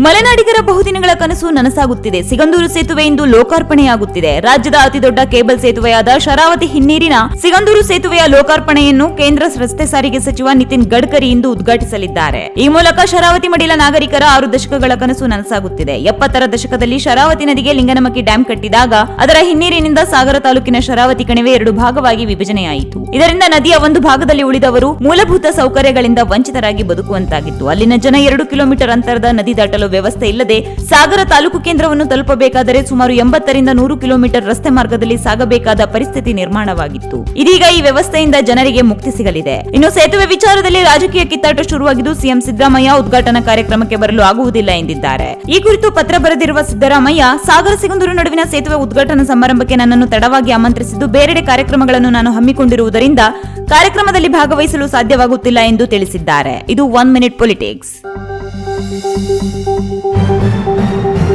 ಮಲೆನಾಡಿಗರ ಬಹುದಿನಗಳ ಕನಸು ನನಸಾಗುತ್ತಿದೆ. ಸಿಗಂದೂರು ಸೇತುವೆ ಇಂದು ಲೋಕಾರ್ಪಣೆಯಾಗುತ್ತಿದೆ. ರಾಜ್ಯದ ಅತಿದೊಡ್ಡ ಕೇಬಲ್ ಸೇತುವೆಯಾದ ಶರಾವತಿ ಹಿನ್ನೀರಿನ ಸಿಗಂದೂರು ಸೇತುವೆಯ ಲೋಕಾರ್ಪಣೆಯನ್ನು ಕೇಂದ್ರ ರಸ್ತೆ ಸಾರಿಗೆ ಸಚಿವ ನಿತಿನ್ ಗಡ್ಕರಿ ಇಂದು ಉದ್ಘಾಟಿಸಲಿದ್ದಾರೆ. ಈ ಮೂಲಕ ಶರಾವತಿ ಮಡಿಲ ನಾಗರಿಕರ ಆರು ದಶಕಗಳ ಕನಸು ನನಸಾಗುತ್ತಿದೆ. ಎಪ್ಪತ್ತರ ದಶಕದಲ್ಲಿ ಶರಾವತಿ ನದಿಗೆ ಲಿಂಗನಮಕ್ಕಿ ಡ್ಯಾಂ ಕಟ್ಟಿದಾಗ ಅದರ ಹಿನ್ನೀರಿನಿಂದ ಸಾಗರ ತಾಲೂಕಿನ ಶರಾವತಿ ಕಣಿವೆ ಎರಡು ಭಾಗವಾಗಿ ವಿಭಜನೆಯಾಯಿತು. ಇದರಿಂದ ನದಿಯ ಒಂದು ಭಾಗದಲ್ಲಿ ಉಳಿದವರು ಮೂಲಭೂತ ಸೌಕರ್ಯಗಳಿಂದ ವಂಚಿತರಾಗಿ ಬದುಕುವಂತಾಗಿತ್ತು. ಅಲ್ಲಿನ ಜನ ಎರಡು ಕಿಲೋಮೀಟರ್ ಅಂತರದ ನದಿ ದಾಟಲು ವ್ಯವಸ್ಥೆ ಇಲ್ಲದೆ ಸಾಗರ ತಾಲೂಕು ಕೇಂದ್ರವನ್ನು ತಲುಪಬೇಕಾದರೆ ಸುಮಾರು ಎಂಬತ್ತರಿಂದ ನೂರು ಕಿಲೋಮೀಟರ್ ರಸ್ತೆ ಮಾರ್ಗದಲ್ಲಿ ಸಾಗಬೇಕಾದ ಪರಿಸ್ಥಿತಿ ನಿರ್ಮಾಣವಾಗಿತ್ತು. ಇದೀಗ ಈ ವ್ಯವಸ್ಥೆಯಿಂದ ಜನರಿಗೆ ಮುಕ್ತಿ ಸಿಗಲಿದೆ. ಇನ್ನು ಸೇತುವೆ ವಿಚಾರದಲ್ಲಿ ರಾಜಕೀಯ ಕಿತ್ತಾಟ ಶುರುವಾಗಿದ್ದು ಸಿಎಂ ಸಿದ್ದರಾಮಯ್ಯ ಉದ್ಘಾಟನಾ ಕಾರ್ಯಕ್ರಮಕ್ಕೆ ಬರಲು ಆಗುವುದಿಲ್ಲ ಎಂದಿದ್ದಾರೆ. ಈ ಕುರಿತು ಪತ್ರ ಬರೆದಿರುವ ಸಿದ್ದರಾಮಯ್ಯ, ಸಾಗರ ಸಿಗಂದೂರು ನಡುವಿನ ಸೇತುವೆ ಉದ್ಘಾಟನಾ ಸಮಾರಂಭಕ್ಕೆ ನನ್ನನ್ನು ತಡವಾಗಿ ಆಮಂತ್ರಿಸಿದ್ದು ಬೇರೆಡೆ ಕಾರ್ಯಕ್ರಮಗಳನ್ನು ನಾನು ಹಮ್ಮಿಕೊಂಡಿರುವುದರಿಂದ ಕಾರ್ಯಕ್ರಮದಲ್ಲಿ ಭಾಗವಹಿಸಲು ಸಾಧ್ಯವಾಗುತ್ತಿಲ್ಲ ಎಂದು ತಿಳಿಸಿದ್ದಾರೆ. ಇದು one minute politics. Thank you.